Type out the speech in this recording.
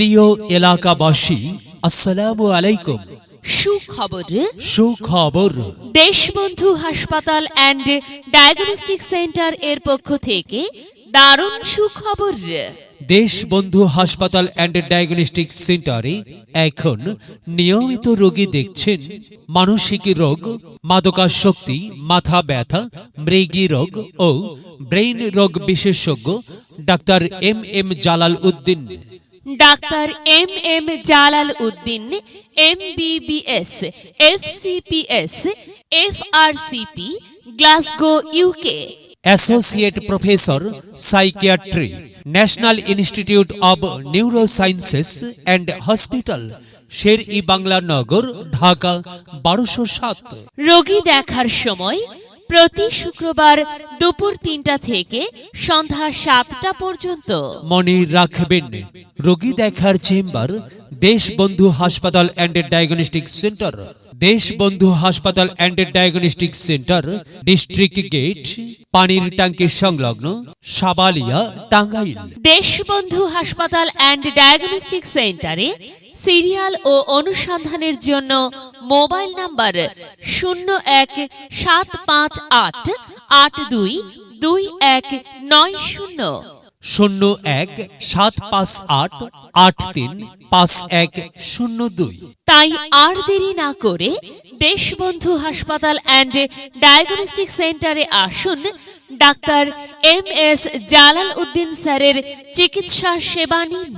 প্রিয় এলাকাবাসী আসসালামু আলাইকুম। সুখবর সুখবর। দেশবন্ধু হাসপাতাল অ্যান্ড ডায়াগনস্টিক সেন্টার এর পক্ষ থেকে দারুণ সুখবর। দেশবন্ধু হাসপাতাল অ্যান্ড ডায়াগনস্টিক সেন্টারে এখন নিয়মিত রোগী দেখছেন মানসিক রোগ মাদকাসক্তি মাথা ব্যথা মৃগী রোগ ও ব্রেইন রোগ বিশেষজ্ঞ doctor M M Jalal Uddin. Doctor M M Jalal Uddin MBBS FCPS FRCP Glasgow UK associate professor psychiatry national institute of neurosciences and hospital Sher e Bangla Nagar Dhaka বারোশো সাত রোগী দেখার সময় প্রতি শুক্রবার দুপুর তিনটা থেকে সন্ধ্যা সাতটা পর্যন্ত। মনে রাখবেন রোগী দেখার চেম্বার দেশবন্ধু হাসপাতাল অ্যান্ড ডায়াগনস্টিক সেন্টার দেশবন্ধু হাসপাতাল and diagnostic centre district gate পানির ট্যাঙ্কি সংলগ্ন সাবালিয়া টাঙ্গাইল। দেশবন্ধু হাসপাতাল অ্যান্ড ডায়াগনস্টিক সেন্টারে সিরিয়াল ও অনুসন্ধানের জন্য মোবাইল নাম্বার শূন্য এক সাত পাঁচ আট আট দুই দুই এক নয় শূন্য। শূন্য এক সাত পাঁচ আট আট তিন পাঁচ এক শূন্য দুই। তাই আর দেরি না করে দেশবন্ধু হাসপাতাল অ্যান্ড ডায়াগনস্টিক সেন্টারে আসুন doctor M S Jalal Uddin স্যারের চিকিৎসা সেবা নিন।